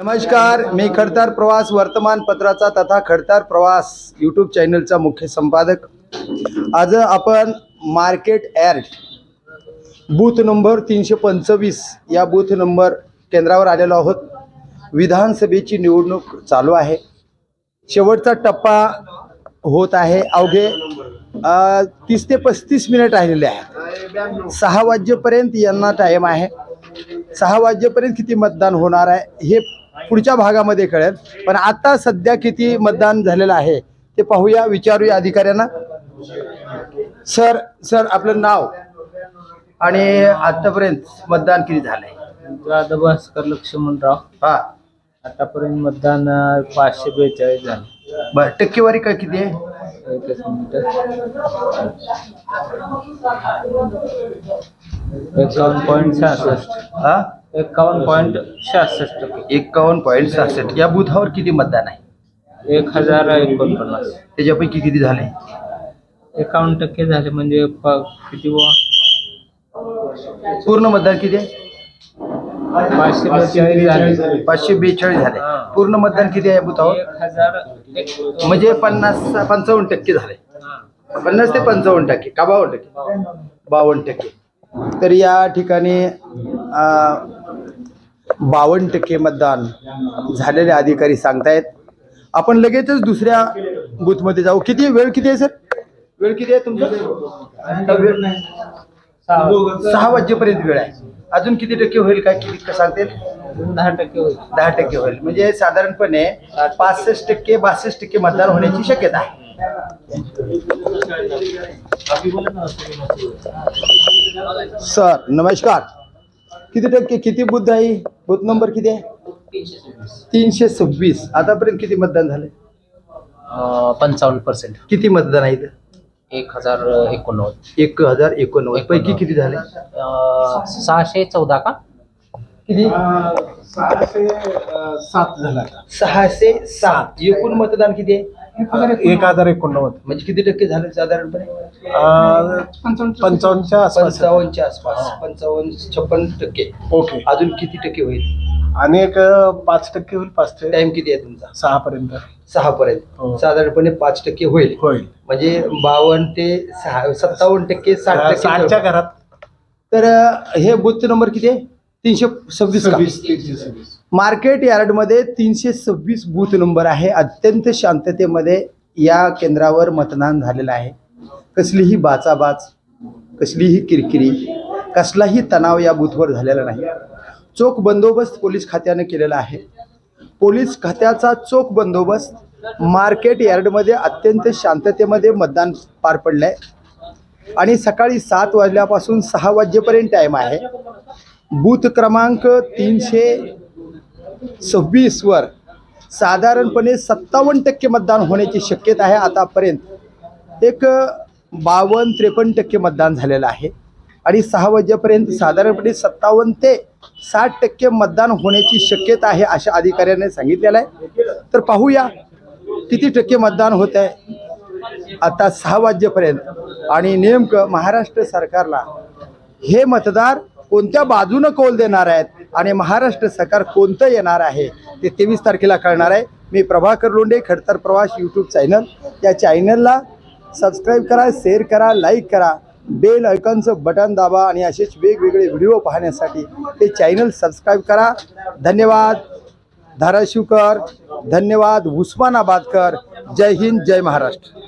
नमस्कार मी खडतार प्रवास वर्तमानपत्राचा तथा खडतार प्रवास यूट्यूब चॅनलचा मुख्य संपादक. आज आपण मार्केट यार्ड बूथ नंबर तीनशे पंचवीस या बूथ नंबर केंद्रावर आलेलो आहोत. विधानसभेची निवडणूक चालू आहे. शेवटचा टप्पा होत आहे. अवघे तीस ते पस्तीस मिनिट राहिलेले आहे सहा वाजेपर्यंत यांना टाईम आहे. सहा वाजेपर्यंत किती मतदान होणार आहे हे पुढच्या भागामध्ये कळेल. पण आता सध्या किती मतदान झालेलं आहे ते पाहूया विचारूया अधिकाऱ्यांना. सर सर आपलं नाव आणि आतापर्यंत मतदान किती झालंय? जाधव भास्कर लक्ष्मणराव. हा. आतापर्यंत मतदान पाचशे बेचाळीस झालं. बर टक्केवारी काय किती आहे? एकच मिनिट. एकावन्न पॉईंट सहासष्ट हा? एकावन्न पॉईंट सहासष्ट टक्के. एकावन्न पॉईंट सहासष्ट या बुथावर किती मतदान आहे? एक हजार एकोणपन्नास. त्याच्यापैकी किती झाले? एकावन्न टक्के झाले. म्हणजे प- किती बुवा? पूर्ण मतदान किती आहे? पाचशे बेचाळीस झाले. पाचशे बेचाळीस झाले. हा. पूर्ण मतदान किती आहे बुथावर? एक हजार एक म्हणजे पन्नास पंचावन्न टक्के झाले. हा. पन्नास ते पंचावन्न टक्के. का बावन्न टक्के? बावन्न. टक्के. तर या ठिकाणी बावन्न टक्के मतदान झालेले अधिकारी सांगतायत. आपण लगेचच दुसऱ्या बूथमध्ये जाऊ. किती वेळ किती आहे सर? वेळ किती आहे तुमचा? वेळ सहा सहा वाजेपर्यंत वेळ आहे. अजून किती टक्के होईल काय किती सांगते दहा टक्के होईल. दहा टक्के होईल. म्हणजे साधारणपणे पासष्ट टक्के बासष्ट टक्के मतदान होण्याची शक्यता आहे. सर नमस्कार. किती टक्के किती बुद्ध आहे? बुथ नंबर किती आहे? तीनशे सव्वीस. आतापर्यंत किती मतदान झाले पंचावन्न पर्सेंट किती मतदान आहे इथं? एक हजार एकोणनव्वद. एक हजार एकोणनव्वद. पैकी किती झाले? सहाशे चौदा का? किती? सात झाला सहाशे सात. एकूण मतदान किती आहे? एक हजार एकोणनव्वद. म्हणजे किती टक्के झाले साधारणपणे? पंचावन्नच्या आसपास. पंचावन्नच्या आसपास. पंचावन्न छप्पन टक्के. ओके. अजून किती टक्के होईल? आणि एक पाच टक्के होईल पाच ते टाइम किती आहे तुमचा? सहा पर्यंत सहा पर्यंत. हो. साधारणपणे पाच टक्के होईल. होईल. म्हणजे बावन्न ते सहा सत्तावन्न टक्के साठ साठच्या टक्के घरात. तर हे बूथ नंबर किती आहे? तीनशे सव्वीस का? मार्केट यार्डमध्ये तीनशे सव्वीस बूथ नंबर आहे. अत्यंत शांततेमध्ये या केंद्रावर मतदान झालेलं आहे. कसलीही बाचाबाच कसलीही किरकिरी कसलाही तणाव या बूथवर झालेला नाही. चोख बंदोबस्त पोलीस खात्यानं केलेला आहे. पोलीस खात्याचा चोख बंदोबस्त मार्केट यार्डमध्ये अत्यंत शांततेमध्ये मतदान पार पडलं आहे आणि सकाळी सात वाजल्यापासून सहा वाजेपर्यंत टाईम आहे. बूथ क्रमांक तीनशे सव्वीसवर साधारणपणे सत्तावन्न टक्के मतदान होण्याची शक्यता आहे आतापर्यंत. एक बावन्न त्रेपन्न टक्के मतदान झालेलं आहे. आणि सहा वाजेपर्यंत साधारणपणे सत्तावन्न ते साठ टक्के मतदान होण्याची शक्यता आहे अशा अधिकाऱ्याने सांगितलेलं आहे. तर पाहूया किती टक्के मतदान होत आहे. आता सहा वाजेपर्यंत. आणि नेमकं महाराष्ट्र सरकारला हे मतदार कोणत्या बाजूनं कौल देणार आहेत आणि महाराष्ट्र सरकार कोणतं येणार आहे ते तेवीस तारखेला कळणार आहे. मी प्रभाकर लोंडे खडतर प्रवास यूट्यूब चॅनल या चॅनलला सबस्क्राईब करा शेअर करा लाईक करा. बेल आयकॉनचं बटन दाबा आणि असेच वेगवेगळे व्हिडिओ पाहण्यासाठी ते चॅनल सबस्क्राईब करा. धन्यवाद. धाराशिवकर. धन्यवाद. उस्मानाबादकर. जय हिंद जय महाराष्ट्र.